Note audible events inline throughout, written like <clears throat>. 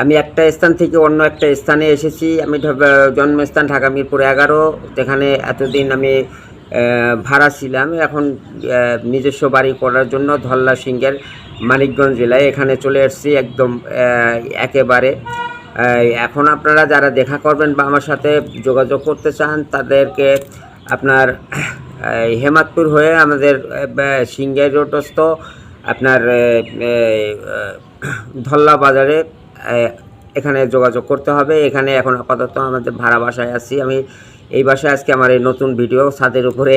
আমি একটা স্থান থেকে অন্য একটা স্থানে এসেছি। আমি জন্মস্থান ঢাকা মিরপুর এগারো। যেখানে এতদিন আমি ভাড়া ছিলাম। এখন নিজস্ব বাড়ি করার জন্য ধল্লা সিংহের মানিকগঞ্জ জেলায় এখানে চলে এসেছি একদম একেবারে। এখন আপনারা যারা দেখা করবেন বা আমার সাথে যোগাযোগ করতে চান, তাদেরকে আপনার এই হেমাদপুর হয়ে আমাদের সিংহের রোডস্থ আপনার ধল্লা বাজারে এখানে যোগাযোগ করতে হবে। এখানে এখন আপাতত আমাদের ভাড়া বাসায় আছি। আমি এই বাসায় আজকে আমার এই নতুন ভিডিও, ছাদের উপরে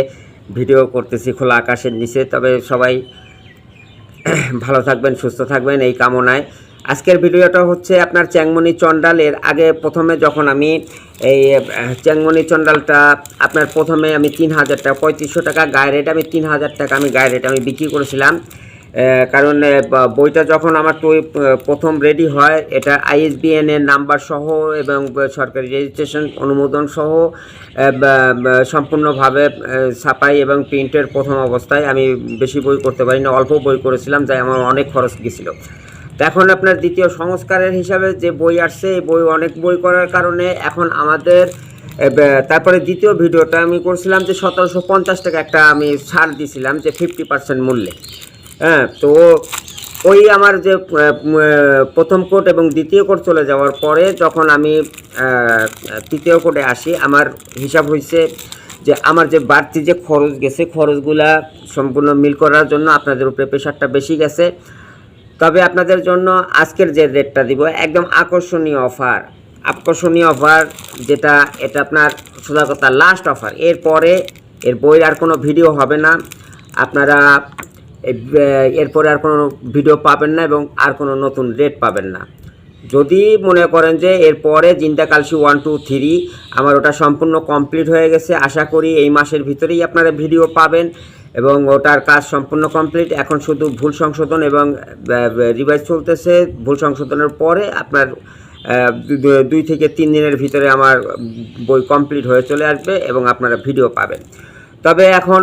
ভিডিও করতেছি খোলা আকাশের নিচে। তবে সবাই <clears throat> ভালো থাকবেন, সুস্থ থাকবেন, এই কামনায়। আজকের ভিডিওটা হচ্ছে আপনার চ্যাংমণি চন্ডালের আগে প্রথমে যখন আমি এই চ্যাংমণি চন্ডালটা আপনার প্রথমে আমি তিন হাজার টাকা, পঁয়ত্রিশশো টাকা, গায়ে রেট আমি তিন হাজার টাকা আমি গায়ে রেট আমি বিক্রি করেছিলাম। কারণ বইটা যখন আমার তো প্রথম রেডি হয়, এটা আইএসবিএন এর নাম্বার সহ এবং সরকারি রেজিস্ট্রেশন অনুমোদন সহ সম্পূর্ণভাবে ছাপাই এবং প্রিন্টের প্রথম অবস্থায় আমি বেশি বই করতে পারি না অল্প বই করেছিলাম তাই আমার অনেক খরচ গেছিল। তো এখন আপনার দ্বিতীয় সংস্কারের হিসাবে যে বই আসছে, এই বই অনেক বই করার কারণে এখন আমাদের তারপরে দ্বিতীয় ভিডিওটা আমি করছিলাম যে সতেরোশো পঞ্চাশ টাকা একটা আমি ছাড় দিছিলাম যে ফিফটি পার্সেন্ট মূল্যে। হ্যাঁ তো ওই আমার যে প্রথম কোর্ট এবং দ্বিতীয় কোর্ট চলে যাওয়ার পরে যখন আমি তৃতীয় কোর্টে আসি, আমার হিসাব হয়েছে যে আমার যে বাড়তি যে খরচ গেছে, খরচগুলা সম্পূর্ণ মিল করার জন্য আপনাদের উপরে প্রেশারটা বেশি গেছে। তবে আপনাদের জন্য আজকের যে রেটটা দিব, একদম আকর্ষণীয় অফার। আকর্ষণীয় অফার যেটা, এটা আপনার সোজা কথা লাস্ট অফার এরপরে এর বইয়ের আর কোনো ভিডিও হবে না। আপনারা এরপরে আর কোনো ভিডিও পাবেন না এবং আর কোনো নতুন রেট পাবেন না। যদি মনে করেন যে এরপরে জিন্দা কালসি ওয়ান, টু, থ্রি আমার ওটা সম্পূর্ণ কমপ্লিট হয়ে গেছে, আশা করি এই মাসের ভিতরেই আপনারা ভিডিও পাবেন এবং ওটার কাজ সম্পূর্ণ কমপ্লিট। এখন শুধু ভুল সংশোধন এবং রিভাইজ চলতেছে। ভুল সংশোধনের পরে আপনার দুই থেকে তিন দিনের ভিতরে আমার বই কমপ্লিট হয়ে চলে আসবে এবং আপনারা ভিডিও পাবেন। তবে এখন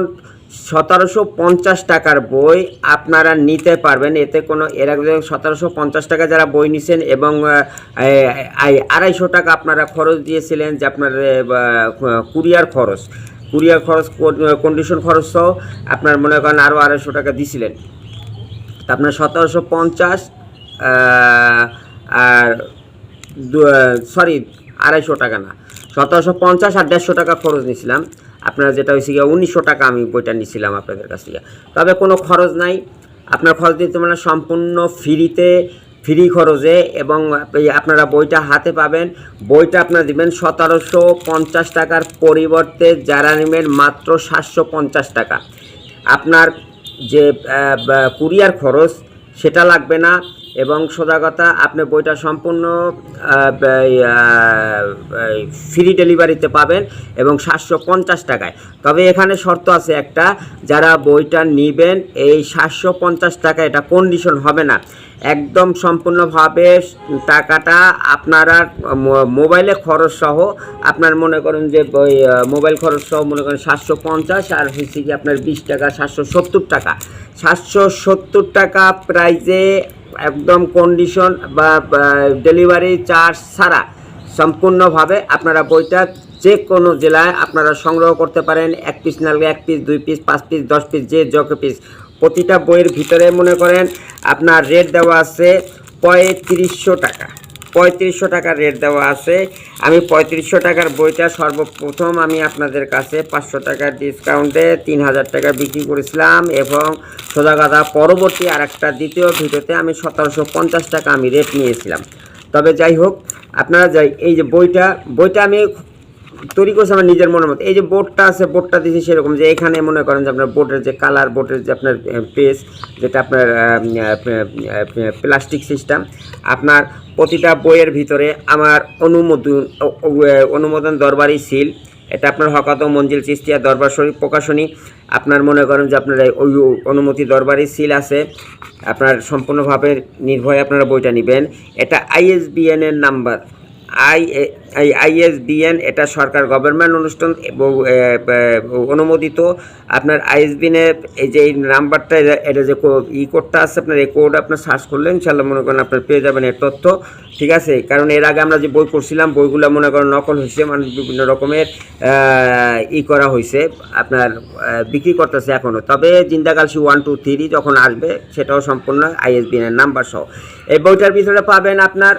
সতেরোশো পঞ্চাশ টাকার বই আপনারা নিতে পারবেন। এতে কোনো এর সতেরোশো পঞ্চাশ টাকা যারা বই নিছেন এবং আড়াইশো টাকা আপনারা খরচ দিয়েছিলেন যে আপনার কুরিয়ার খরচ। কুরিয়ার খরচ কন্ডিশন খরচ সহ আপনার মনে করেন আরও আড়াইশো টাকা দিছিলেন। তা আপনার সতেরোশো পঞ্চাশ আর সরি, আড়াইশো টাকা না। সতেরোশো পঞ্চাশ আর দেড়শো টাকা খরচ নিয়েছিলাম আপনার যেটা হয়েছে গিয়ে উনিশশো টাকা আমি বইটা নিয়েছিলাম আপনাদের কাছ থেকে। তবে কোনো খরচ নাই। আপনার খরচ দিতে মানে সম্পূর্ণ ফ্রিতে, ফ্রি খরচে এবং আপনারা বইটা হাতে পাবেন। বইটা আপনারা দিবেন সতেরোশো পঞ্চাশ টাকার পরিবর্তে যারা নেবেন মাত্র সাতশো পঞ্চাশ টাকা। আপনার যে কুরিয়ার খরচ সেটা লাগবে না। এবং সোজা কথা আপনি বইটা সম্পূর্ণ ফ্রি ডেলিভারিতে পাবেন এবং সাতশো পঞ্চাশ টাকায়। তবে এখানে শর্ত আছে একটা, যারা বইটা নেবেন, এই সাতশো পঞ্চাশ টাকা এটা কন্ডিশন হবে না। একদম সম্পূর্ণভাবে টাকাটা আপনারা মোবাইলে খরচ সহ আপনার মনে করেন যে মোবাইল খরচ সহ মনে করেন সাতশো পঞ্চাশ, আর হচ্ছে কি আপনার বিশ টাকা, সাতশো সত্তর টাকা। সাতশো সত্তর টাকা প্রাইজে একদম কন্ডিশন বা ডেলিভারি চার্জ ছাড়া সম্পূর্ণভাবে আপনারা বইটা যে কোনো জেলায় আপনারা সংগ্রহ করতে পারেন। এক পিস না এক পিস দুই পিস পাঁচ পিস দশ পিস যে যত পিস প্রতিটা বইয়ের ভিতরে মনে করেন আপনার রেট দেওয়া আছে পঁয়ত্রিশশো টাকা। পঁয়ত্রিশশো টাকার রেট দেওয়া আছে। আমি পঁয়ত্রিশশো টাকার বইটা সর্বপ্রথম আমি আপনাদের কাছে পাঁচশো টাকার ডিসকাউন্টে তিন হাজার টাকা বিক্রি করেছিলাম এবং সোজা পরবর্তী আর একটা দ্বিতীয় ভিডিওতে আমি সতেরোশো পঞ্চাশ টাকা আমি রেট নিয়েছিলাম। তবে যাই হোক, আপনারা যাই, এই যে বইটা বইটা আমি তৈরি করছে আমার নিজের মনের মতো। এই যে বোর্ডটা আছে, বোর্ডটা দিয়েছি সেরকম যে এখানে মনে করেন যে আপনার বোর্ডের যে কালার বোর্ডের যে আপনার পেজ যেটা আপনার প্লাস্টিক সিস্টেম আপনার প্রতিটা বইয়ের ভিতরে আমার অনুমোদন অনুমোদন দরবারি সিল এটা আপনার হকাত মঞ্জিল চিস্তিয়া দরবার শরীফ প্রকাশনী। আপনার মনে করেন যে আপনার ওই অনুমতি দরবারি সিল আছে। আপনার সম্পূর্ণভাবে নির্ভয়ে আপনারা বইটা নেবেন। এটা আইএসবিএন এর নাম্বার আই আইএসবিএন এটা সরকার গভর্নমেন্ট অনুষ্ঠান অনুমোদিত। আপনার আইএসবিএনে এই যে এই নাম্বারটা, এটা- যে ই কোডটা আছে, আপনার এই কোড আপনার সার্চ করলে ইনশাল্লাহ মনে করেন আপনার পেয়ে যাবেন এর তথ্য, ঠিক আছে? কারণ এর আগে আমরা যে বই করছিলাম বইগুলো মনে করেন নকল হয়েছে মানুষ বিভিন্ন রকমের ই করা হয়েছে, আপনার বিক্রি করতেছে এখনও তবে জিন্দাকালসি ওয়ান টু থ্রি যখন আসবে, সেটাও সম্পূর্ণ আইএসবিএনের নাম্বার সহ। এই বইটার ভিতরে পাবেন আপনার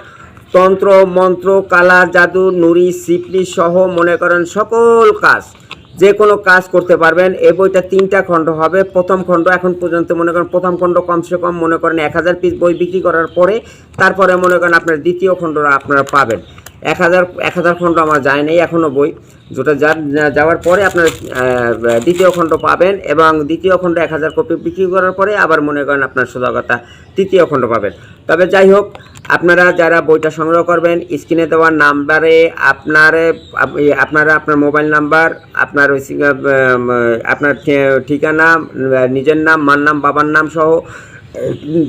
তন্ত্র, মন্ত্র, কালা, জাদু নুরি সিপলি সহ মনে করেন সকল কাজ। যে কোনো কাজ করতে পারবেন। এই বইটা তিনটা খণ্ড হবে। প্রথম খণ্ড এখন পর্যন্ত মনে করেন প্রথম খণ্ড কমসে কম মনে করেন এক হাজার পিস বই বিক্রি করার পরে, তারপরে মনে করেন আপনার দ্বিতীয় খণ্ডটা আপনারা পাবেন। এক হাজার এক হাজার খণ্ড আমার যায় নাই এখনও বই। যেটা যা- যাওয়ার পরে আপনার দ্বিতীয় খণ্ড পাবেন এবং দ্বিতীয় খণ্ড এক হাজার কপি বিক্রি করার পরে আবার মনে করেন আপনার সোজা তৃতীয় খণ্ড পাবেন। তবে যাই হোক, আপনারা যারা বইটা সংগ্রহ করবেন, স্ক্রিনে দেওয়া নাম্বারে আপনারে আপনারা আপনার মোবাইল নাম্বার, আপনার আপনার ঠিকানা, নিজের নাম, মার নাম, বাবার নাম সহ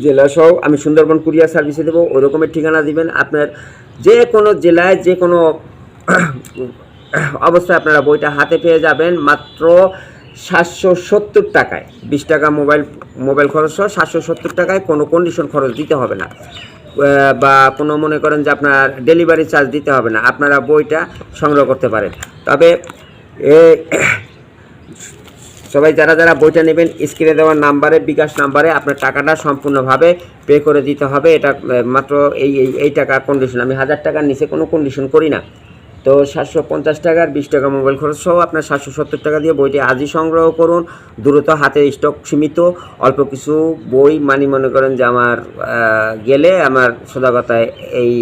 জেলা সহ আমি সুন্দরবন কুরিয়ার সার্ভিসে দেবো ওই রকমের ঠিকানা দিবেন। আপনার যে কোনো জেলায় যে কোনো <clears throat> অবস্থায় আপনারা বইটা হাতে পেয়ে যাবেন, মাত্র সাতশো সত্তর টাকায়। বিশ টাকা মোবাইল মোবাইল খরচ সহ সাতশো সত্তর টাকায় কোনো কন্ডিশন খরচ দিতে হবে না। বা কোনো মনে করেন যে আপনার ডেলিভারি চার্জ দিতে হবে না। আপনারা বইটা সংগ্রহ করতে পারেন। তবে সবাই যারা যারা বইটা নেবেন স্ক্রিনে দেওয়ার নাম্বারে বিকাশ নাম্বারে আপনার টাকাটা সম্পূর্ণভাবে পে করে দিতে হবে। এটা মাত্র এই এই টাকা কন্ডিশন আমি হাজার টাকার নিচে কোনো কন্ডিশন করি না। তো সাতশো পঞ্চাশ টাকার বিশ টাকা মোবাইল খরচ সহ আপনার সাতশো সত্তর টাকা দিয়ে বইটি আজই সংগ্রহ করুন। দ্রুত হাতে স্টক সীমিত। অল্প কিছু বই মানি মনে করেন যে আমার গেলে আমার কথায় এই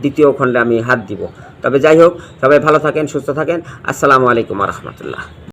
দ্বিতীয় খণ্ডে আমি হাত দিব। তবে যাই হোক, সবাই ভালো থাকেন, সুস্থ থাকেন। আসসালামু আলাইকুম রহমতুল্লাহ।